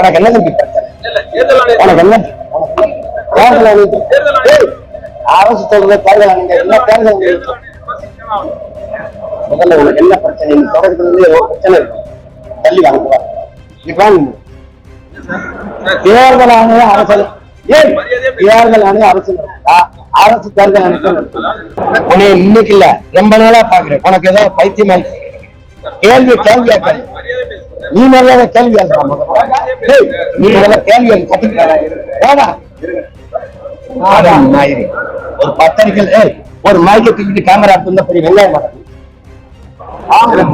உனக்கு என்ன தம்பி? உனக்கு என்ன? தேர்தல் அரசு சொல்றது தேர்தல் ஆணையம் என்ன தேர்தல் முதல்ல உனக்கு என்ன பிரச்சனை? நீ தொடர்புல ஒரு பிரச்சனை இருக்கு தள்ளி வாங்க நீ வாங்க. தேர்தல் ஆணையம் அரசு. ஏய் தேர்தல் ஆணையம் அரசு. அரசு தேர்தல் ஆணையம் உன்னை இன்னைக்கு இல்ல ரொம்ப நாளா பாக்குறேன். உனக்கு ஏதாவது பைத்தியமா கேள்வி கேள்வி கேட்கல நீ முதல்ல. கேள்வி நீ முதல்ல கேள்வி ஆடா, நாயரி. ஒரு ஏய் ஒரு மைக்கை தூக்கிட்டு கேமரா எடுத்து பெரிய வெங்காயம்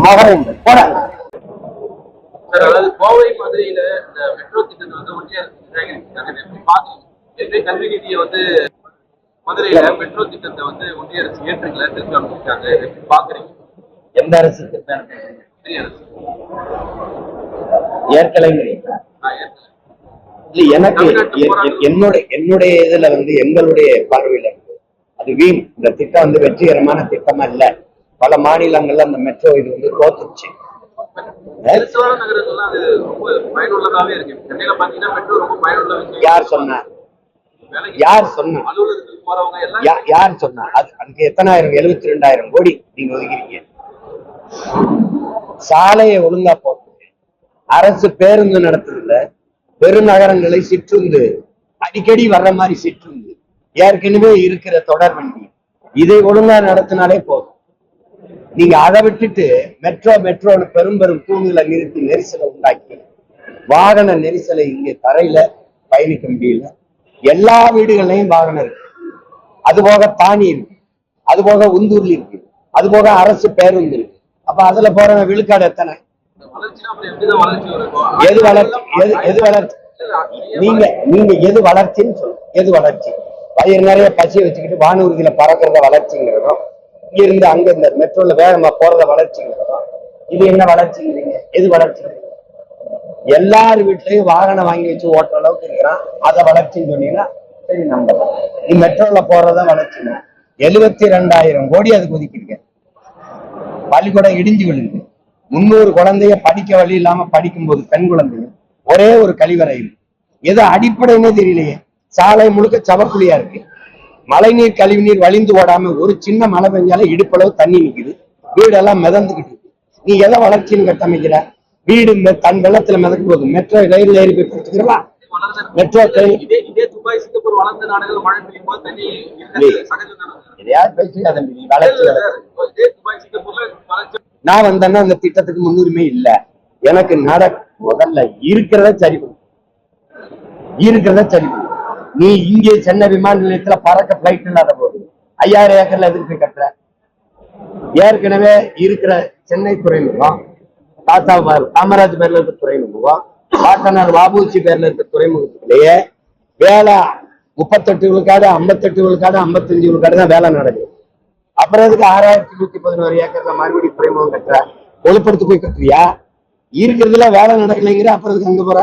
மகன் போடா. அதாவது கோவை மதுரையில இந்த மெட்ரோ திட்டத்தை வந்து ஒன்றிய கல்வி நிதியை வந்து மதுரையில மெட்ரோ திட்டத்தை வந்து ஒன்றிய அரசு ஏற்றுக்கல திருப்பி அமைச்சிருக்காங்க பாக்குறீங்க எந்த அரசு? ஒன்றிய அரசு. ஏற்கலைங்கிறீங்களா இல்ல எனக்கு எ- எ- என்னுடைய இதுல வந்து எங்களுடைய பார்வையில இருக்கு அது வீண். இந்த திட்டம் வந்து வெற்றிகரமான திட்டமா இல்ல. பல மாநிலங்கள்ல அந்த மெட்ரோ இது வந்து விஷயம். யார் சொன்னா? யார் சொன்னா? யார் சொன்னா? அது அதுக்கு எத்தனாயிரம்? எழுபத்தி ரெண்டாயிரம் கோடி நீங்க ஒதுக்கிறீங்க சாலையை ஒழுங்கா போட்டு அரசு பேருந்து நடத்துறதுல பெருநகரங்களை சிற்றுந்து அடிக்கடி வர்ற மாதிரி சிற்றுந்து ஏற்கனவே இருக்கிற தொடர் வண்டி இதை ஒழுங்கா நடத்தினாலே போதும். நீங்க அதை விட்டுட்டு மெட்ரோ மெட்ரோன்னு பெரும் பெரும் தூண்களை நிறுத்தி நெரிசலை உண்டாக்கி வாகன நெரிசலை இங்கே தரையில பயணிக்க முடியல. எல்லா வீடுகள்லயும் வாகனம் இருக்கு. அது போக தானி இருக்கு. அது போக உந்தூர்ல இருக்கு. அது போக அரசு பேருந்து இருக்கு. அப்ப அதுல போறவன் விழுக்காடு எத்தனை? வளர்ச்சி எது வளர்ச்சி? எது எது வளர்ச்சி? நீங்க நீங்க எது வளர்ச்சின்னு சொல்லுங்க. எது வளர்ச்சி? வயிறு நிறைய பசியை வச்சுக்கிட்டு வானூர்தியில பறக்கிறத வளர்ச்சிங்கிறதும் இருந்து அங்க இந்த மெட்ரோல வேகமா போறத வளர்ச்சிங்கிறதும் இது என்ன வளர்ச்சிங்கிறீங்க? எது வளர்ச்சிங்கிறீங்க எல்லார் வீட்லயும் வாகனம் வாங்கி வச்சு ஓட்டுற அளவுக்கு இருக்கிறான். அதை வளர்ச்சின்னு சொன்னீங்கன்னா சரி நம்பலாம் நீ மெட்ரோல போறத வளர்ச்சிங்க. எழுபத்தி ரெண்டாயிரம் கோடி அதுக்கு ஒதுக்கிருக்க பள்ளிக்கூடம் இடிஞ்சு விழுந்து முன்னூறு குழந்தைய படிக்க வழி இல்லாம படிக்கும்போது பெண் குழந்தைங்க ஒரே ஒரு கழிவறை இருக்கு எது அடிப்படைன்னே தெரியலையே. சாலை முழுக்க சவக்குழியா இருக்கு. மழைநீர் கழிவுநீர் வழிந்து ஓடாம ஒரு சின்ன மழை பெஞ்சாலே இடுப்பளவு தண்ணி நிக்குது. வீடெல்லாம் மிதந்துகிட்டு இருக்கு. நீ எதை வளர்ச்சின்னு கட்டமைக்கிற? வீடு தன் வெள்ளத்துல மிதக்கும் போது மெட்ரோ ரயில் ஏறி போய் கொடுத்துக்கிறவா? மெட்ரோ ட்ரெயின் எதையாவது நீ வளர்ச்சி நான் வந்தேன்னா அந்த திட்டத்துக்கு முன்னுரிமை இல்ல. எனக்கு நட முதல்ல இருக்கிறத சரி பண்ணு. இருக்கிறத சரி பண்ணு. நீ இங்கே சென்னை விமான நிலையத்துல பறக்க பிளைட் இல்லாத போது ஐயாயிரம் ஏக்கர்ல எதுக்கு போய் கட்டுற? ஏற்கனவே இருக்கிற சென்னை துறைமுகம் தாத்தா காமராஜ் பேர்ல இருக்க துறைமுகம் பாட்டனார் பாபுஜி பேர்ல இருக்க துறைமுகத்திலேயே வேலை முப்பத்தெட்டு விழுக்காடு ஐம்பத்தெட்டு விழுக்காடு ஐம்பத்தஞ்சு விழுக்காடு தான் வேலை நடக்குது. அப்புறம் அதுக்கு ஆறாயிரத்தி நூத்தி பதினோரு ஏக்கர்ல மறுபடியும் துறைமுகம் கட்டுற? கொழுப்படுத்து போய் கட்டுறியா? இருக்கிறதுல வேலை நடக்கலைங்கிற அப்புறம் அதுக்கு அங்க போற?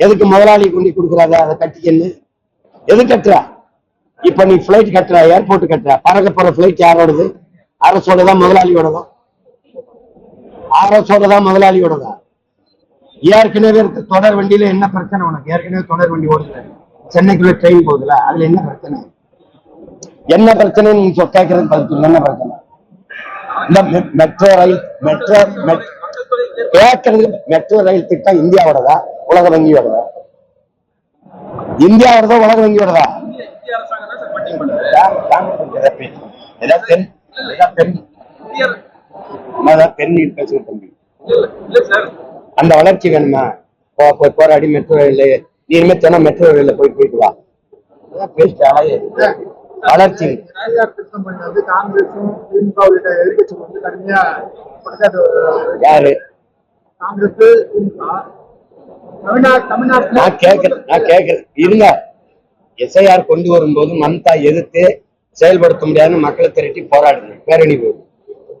எதுக்கு முதலாளி கொண்டு கொடுக்குறாத அதை கட்டிக்கன்னு எது கட்டுற? இப்ப நீ பிளைட் கட்டுற ஏர்போர்ட் கட்டுற பறக்க போற பிளைட் யாரோடது? அரசோடதா முதலாளியோடதா? அரசோடதா முதலாளியோடதா? ஏற்கனவே இருக்க தொடர் வண்டியில என்ன பிரச்சனை உனக்கு? ஏற்கனவே தொடர் வண்டி ஓடுது. சென்னைக்குள்ள ட்ரெயின் போகுதுல அதுல என்ன பிரச்சனை? என்ன பிரச்சனை நீங்க சொ- பதில் என்ன பிரச்சனை? இந்த மெட்ரோ ரயில் மெட்ரோ கேட்கறது மெட்ரோ ரயில் திட்டம் இந்தியாவோடதா உலக வங்கியோடதா? இந்தியாவோடதா உலக வங்கியோடதா? அந்த வளர்ச்சி வேணுமா? போ போய் போராடி மெட்ரோ ரயில் நீ இனிமே சொன்னா மெட்ரோ ரயில்ல போய் போயிட்டு வா. பேசிட்டு வளர்ச்சி. யாரு? நான் கேட்கிறேன் நான் கேட்கிறேன் இருங்க. எஸ்ஐஆர் கொண்டு வரும்போது மம்தா எதிர்த்து செயல்படுத்த முடியாதுன்னு மக்களை திரட்டி போராடுது பேரணி போகுது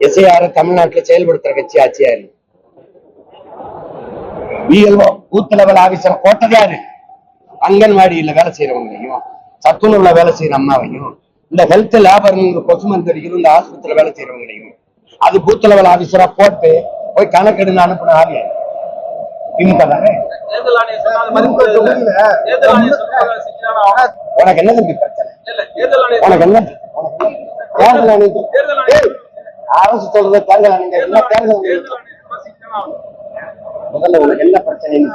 எஸ்ஐஆர் தமிழ்நாட்டுல செயல்படுத்துற கட்சி ஆட்சியா இருக்கு பிஎல்ஓ பூத் லெவல் ஆபீசர் போட்டது யாரு அங்கன்வாடியில வேலை செய்யறவங்களையும் சத்துணவுல வேலை செய்யற அம்மாவையும் இந்த ஹெல்த் லேபர் கொசு மருந்து இந்த ஆஸ்பத்திரியில வேலை செய்யறவங்களையும். அது பூத் லெவல் ஆபீசரா போட்டு போய் கணக்கெடுன்னு அனுப்பின ஆள். திமுக தானே உனக்கு என்ன தம்பி பிரச்சனை? உனக்கு என்ன தேர்தல் ஆணையம் அரசு சொல்றது தேர்தல் ஆணையம் என்ன தேர்தல் முதல்ல உனக்கு என்ன பிரச்சனை? நீ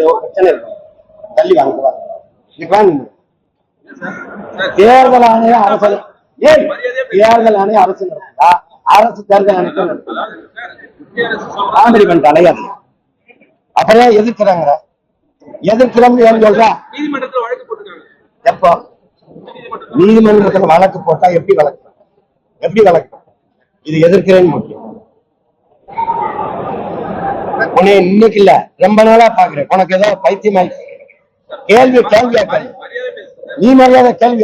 ஏதோ பிரச்சனை இருக்கு தள்ளி வாங்க வா. இதுக்கு வா தேர்தல் ஆணையம் அரசு ஏய் தேர்தல் ஆணையம் அரசு நடத்துதா? அரசு தேர்தல் ஆணையத்தை நடத்துதா? அதாவது சார், மத்திய அரசு சொல்றாங்க, காமெடி பண்ணிட்டு அலையாது அப்புறம் ஏன் எதிர்க்கிறாங்க எதிர்க்கிறோம்னு ஏன் சொல்றா எப்போ? நீதிமன்றத்துல. வழக்கு போட்டா எப்படி வழக்கு? எப்படி வழக்கு? இது எதிர்க்கிறேன்னு முக்கியம் உன்னை இன்னைக்கு இல்ல. ரொம்ப நாளா பாக்குறேன். உனக்கு ஏதோ பைத்தியமாய் கேள்வி கேள்வி கேட்காது மரியாதை பேசுங்க நீ மரியாதை கேள்வி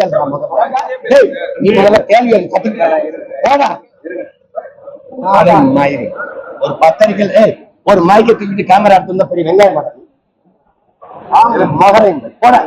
நீ முதல்ல கேள்வி கத்துக்கிட்டா? மயிறு. ஒரு பத்தரிக்கை ஏய் ஒரு மைக்கை தூக்கிட்டு கேமரா எடுத்து பெரிய வெங்காயம் மாட்டேன் மகரை போடா.